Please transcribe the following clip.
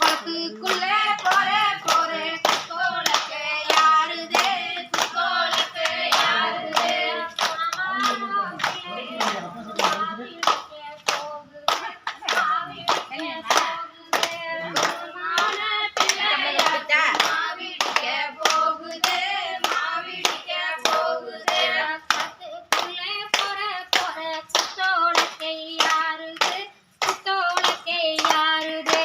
copy